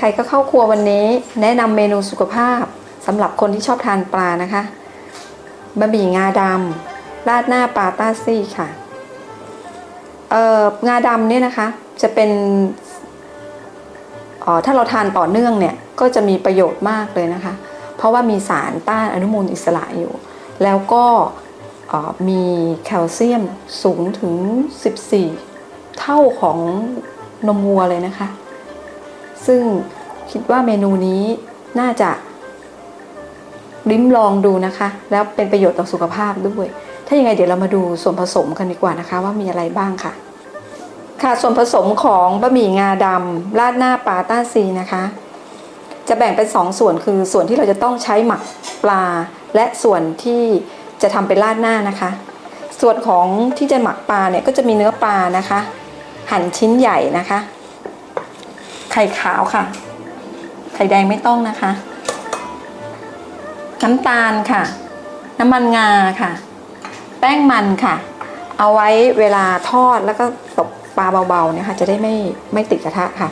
ครๆก็เข้าครัววันนี้ แนะนำเมนูสุขภาพสำหรับคนที่ชอบทานปลานะคะบะหมี่งาดำราดหน้าปลาต้าซี่ค่ะเอ่องาดำเนี่ยนะคะจะเป็นอ่อถ้าเราทานต่อเนื่องเนี่ยก็จะมีประโยชน์มากเลยนะคะ เพราะว่ามีสารต้านอนุมูลอิสระอยู่ แล้วก็มีแคลเซียมสูงถึง 14 เท่าของนมวัวเลยนะคะ ซึ่งคิดว่าเมนูนี้น่าจะลิ้มลองดูนะคะ แล้วเป็นประโยชน์ต่อสุขภาพด้วย ถ้ายังไงเดี๋ยวเรามาดูส่วนผสมกันดีกว่านะคะ ว่ามีอะไรบ้างค่ะ ค่ะส่วนผสมของบะหมี่งาดำราดหน้าปลาต้าซีนะคะ จะแบ่งเป็น2ส่วนคือส่วนที่เราจะต้องใช้หมักปลา และส่วนที่จะทำเป็นราดหน้านะคะ ส่วนของที่จะหมักปลาเนี่ยก็จะมีเนื้อปลานะคะ หั่นชิ้นใหญ่นะคะ ไข่ขาวค่ะ ไข่แดงไม่ต้องนะคะ น้ำตาลค่ะ น้ำมันงาค่ะ แป้งมันค่ะ เอาไว้เวลาทอดแล้วก็ตบปลาเบาๆเนี่ยค่ะ จะได้ไม่ไม่ติดกระทะค่ะ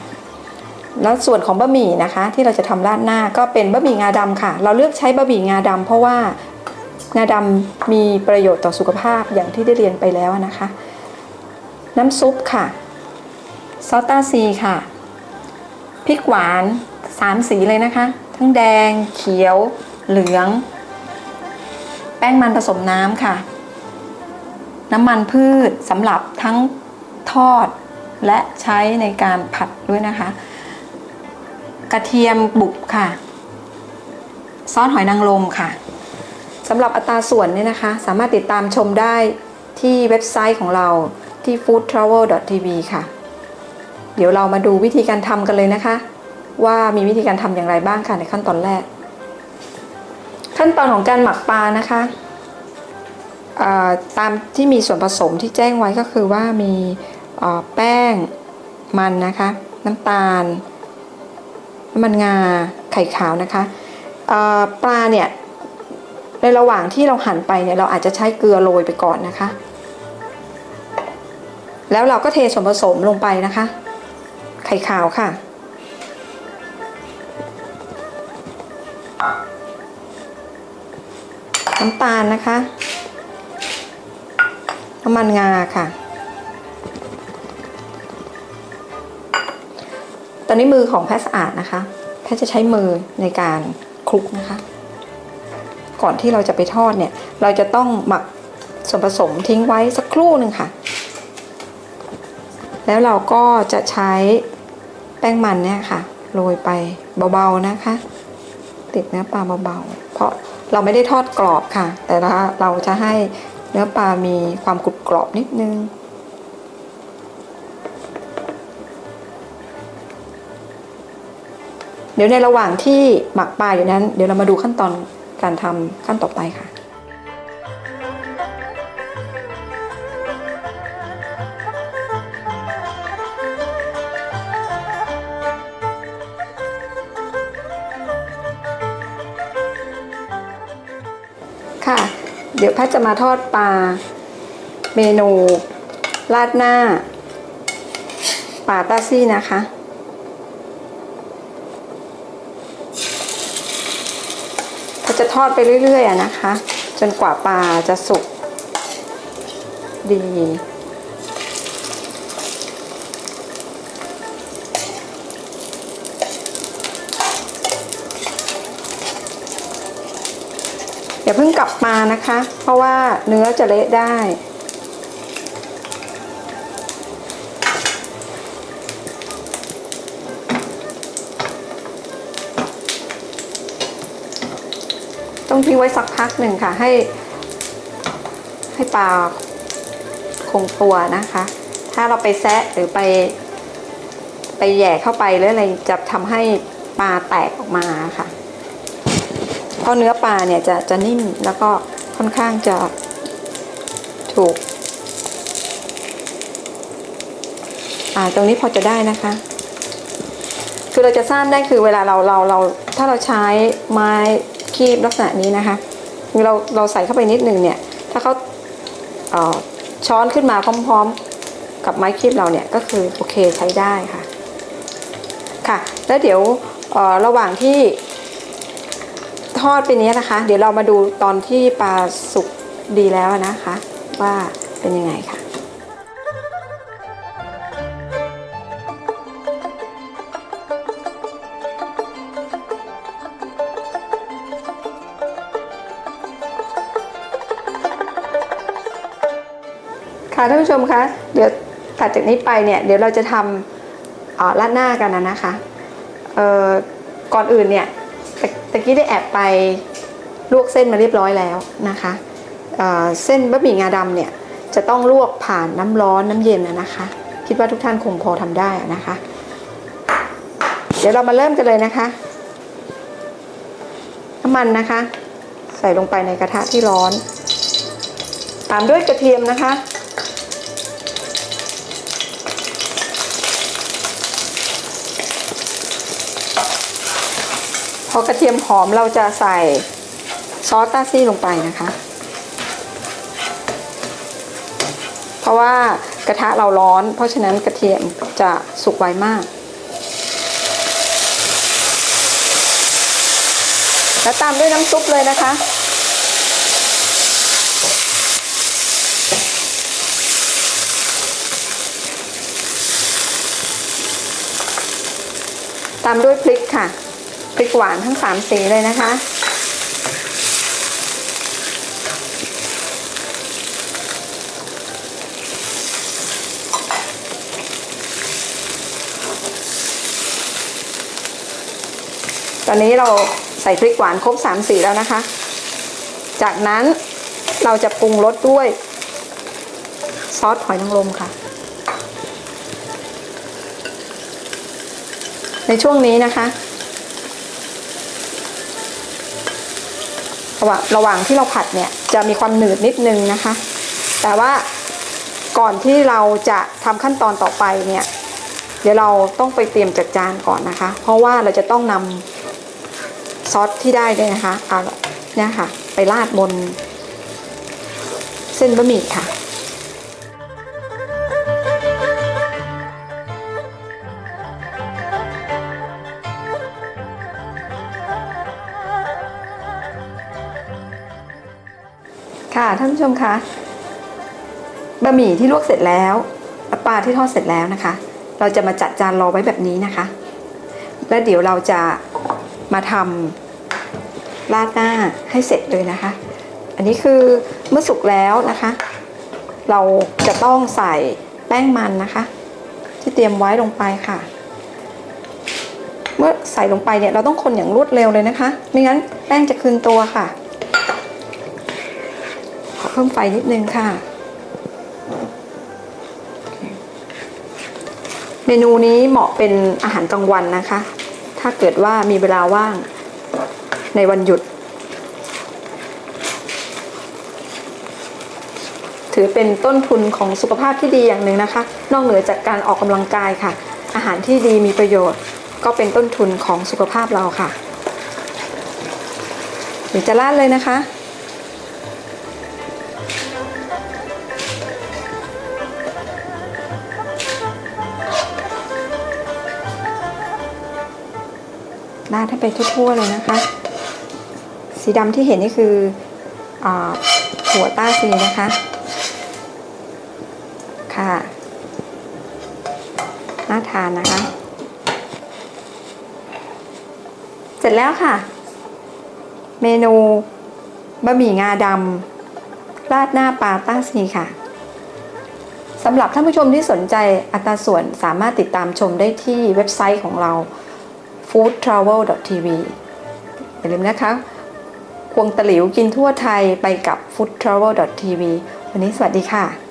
แล้วส่วนของบะหมี่นะคะ ที่เราจะทำราดหน้าก็เป็นบะหมี่งาดำค่ะ เราเลือกใช้บะหมี่งาดำเพราะว่างาดำมีประโยชน์ต่อสุขภาพอย่างที่ได้เรียนไปแล้วนะคะ น้ำซุปค่ะซอสตาซีค่ะ ริกหวานสามสีเลยนะคะ ทั้งแดงเขียวเหลือง แป้งมันผสมน้ำค่ะ น้ำมันพืชสำหรับทั้งทอดและใช้ในการผัดด้วยนะคะ กระเทียมบุบค่ะ ซอสหอยนางรมค่ะสำหรับอัตราส่วนเนี่ยนะคะ สามารถติดตามชมได้ที่เว็บไซต์ของเราที่ foodtravel.tv ค่ะ เดี๋ยวเรามาดูวิธีการทำกันเลยนะคะ ว่ามีวิธีการทำอย่างไรบ้างค่ะในขั้นตอนแรก ขั้นตอนของการหมักปลานะคะตามที่มีส่วนผสมที่แจ้งไว้ก็คือว่ามีแป้งมันนะคะ น้ำตาลน้ำมันงาไข่ขาวนะคะปลาเนี่ยในระหว่างที่เราหั่นไปเนี่ยเราอาจจะใช้เกลือโรยไปก่อนนะคะ แล้วเราก็เทส่วนผสมลงไปนะคะ ข่ขาวค่ะ น้ำตาลนะคะ น้ำมันงาค่ะ ตอนนี้มือของแพทย์สะอาดนะคะ แพทย์จะใช้มือในการคลุกนะคะ ก่อนที่เราจะไปทอดเนี่ย เราจะต้องหมักส่วนผสมทิ้งไว้สักครู่หนึ่งค่ะ แล้วเราก็จะใช้ แป้งมันเนี่ยค่ะโรยไปเบาๆนะคะ ติดเนื้อปลาเบาๆ เพราะเราไม่ได้ทอดกรอบค่ะ แต่เราจะให้เนื้อปลามีความกรุบกรอบนิดนึงเดี๋ยวในระหว่างที่หมักปลาอยู่นั้น เดี๋ยวเรามาดูขั้นตอนการทำขั้นต่อไปค่ะ เดี๋ยวแพทจะมาทอดปลา เมนู ราดหน้าปลาตาซี่นะคะก็จะทอดไปเรื่อยๆนะคะ จนกว่าปลาจะสุกดี อย่าเพิ่งกลับมานะคะ เพราะว่าเนื้อจะเละได้ ต้องทิ้งไว้สักพักหนึ่งค่ะ ให้ ให้ปลาคงตัวนะคะ ถ้าเราไปแซะหรือไป ไปแย่เข้าไปหรืออะไรจะทำให้ปลาแตกออกมาค่ะ ราะเนื้อปลาเนี่ยจะจะนิ่มแล้วก็ค่อนข้างจะถูก อ่าตรงนี้พอจะได้นะคะ คือเราจะทราบได้คือเวลาเราเราเราถ้าเราใช้ไม้คีบลักษณะนี้นะคะคือเราเราใส่เข้าไปนิดหนึ่งเนี่ย ถ้าเขาเอ่อช้อนขึ้นมาพร้อมๆ กับไม้คีบเราเนี่ยก็คือโอเคใช้ได้ค่ะ ค่ะ แล้วเดี๋ยวเอ่อระหว่างที่ ทอดไปนี้นะคะ เดี๋ยวเรามาดูตอนที่ปลาสุกดีแล้วนะคะ ว่าเป็นยังไงค่ะค่ะท่านผู้ชมคะเดี๋ยวถัดจากนี้ไปเนี่ยเดี๋ยวเราจะทำออราดหน้ากันนะคะก่อนอื่นเนี่ย ตะกี้ได้แอบไปลวกเส้นมาเรียบร้อยแล้วนะคะเเส้นบะหมี่งาดำเนี่ยจะต้องลวกผ่านน้ำร้อนน้ำเย็นนะคะ คิดว่าทุกท่านคงพอทำได้นะคะ เดี๋ยวเรามาเริ่มกันเลยนะคะน้ำมันนะคะ ใส่ลงไปในกระทะที่ร้อน ตามด้วยกระเทียมนะคะ พอกระเทียมหอมเราจะใส่ซอสตาซี่ลงไปนะคะ เพราะว่ากระทะเราร้อน เพราะฉะนั้นกระเทียมจะสุกไวมาก แล้วตามด้วยน้ำซุปเลยนะคะตามด้วยพริกค่ะ ริกหวานทั้งสามสีเลยนะคะ ตอนนี้เราใส่พริกหวานครบสามสีแล้วนะคะ จากนั้นเราจะปรุงรสด้วยซอสหอยนางรมค่ะ ในช่วงนี้นะคะ ระหว่างระหว่างที่เราผัดเนี่ยจะมีความหนืดนิดนึงนะคะ แต่ว่าก่อนที่เราจะทำขั้นตอนต่อไปเนี่ยเดี๋ยวเราต้องไปเตรียมจัดจานก่อนนะคะ เพราะว่าเราจะต้องนำซอสที่ได้เนี่ยนะคะเอาเนี่ยค่ะ ไปราดบนเส้นบะหมี่ค่ะ ค่ะท่านผู้ชมคะบะหมี่ที่ลวกเสร็จแล้วปลาที่ทอดเสร็จแล้วนะคะ เราจะมาจัดจานรอไว้แบบนี้นะคะ แล้วเดี๋ยวเราจะมาทำราดหน้าให้เสร็จเลยนะคะ อันนี้คือเมื่อสุกแล้วนะคะ เราจะต้องใส่แป้งมันนะคะ ที่เตรียมไว้ลงไปค่ะ เมื่อใส่ลงไปเนี่ยเราต้องคนอย่างรวดเร็วเลยนะคะ ไม่งั้นแป้งจะคืนตัวค่ะ เพิ่มไฟนิดนึงค่ะ เมนูนี้เหมาะเป็นอาหารกลางวันนะคะ ถ้าเกิดว่ามีเวลาว่างในวันหยุด ถือเป็นต้นทุนของสุขภาพที่ดีอย่างหนึ่งนะคะ นอกเหนือจากการออกกำลังกายค่ะ อาหารที่ดีมีประโยชน์ ก็เป็นต้นทุนของสุขภาพเราค่ะเดี๋ยวจะราดเลยนะคะ ราดให้ไปทั่วๆเลยนะคะ สีดำที่เห็นนี่คืออหัวต้าซีนะคะ ค่ะน่าทานนะคะ เสร็จแล้วค่ะ เมนูบะหมี่งาดำราดหน้าปลาต้าซีค่ะสำหรับท่านผู้ชมที่สนใจอัตราส่วนสามารถติดตามชมได้ที่เว็บไซต์ของเรา foodtravel.tv อย่าลืมนะคะควงตะหลิวกินทั่วไทยไปกับ foodtravel.tv วันนี้สวัสดีค่ะ